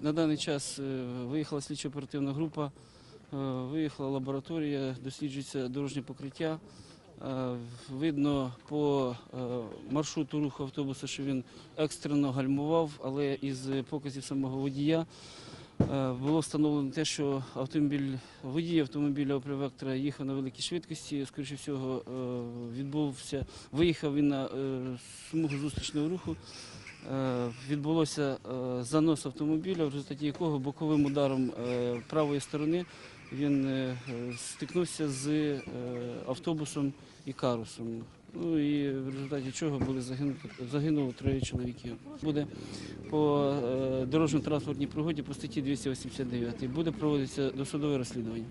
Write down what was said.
На даний час е, виїхала слідчо-оперативна група, е, виїхала лабораторія, досліджується дорожнє покриття. Е, Видно по маршруту руху автобуса, що він екстрено гальмував, але із показів самого водія було встановлено те, що автомобіль, водій автомобіля Vectra їхав на великій швидкості, скоріше всього, відбувся, виїхав він на смугу зустрічного руху. Е, Відбулося е, занос автомобіля, в результаті якого боковим ударом е, правої сторони він стикнувся з автобусом і карусом. Ну і в результаті чого були загинуті, загинуло троє чоловіків. Буде по дорожньо-транспортній пригоді по статті 289. Буде проводитися досудове розслідування.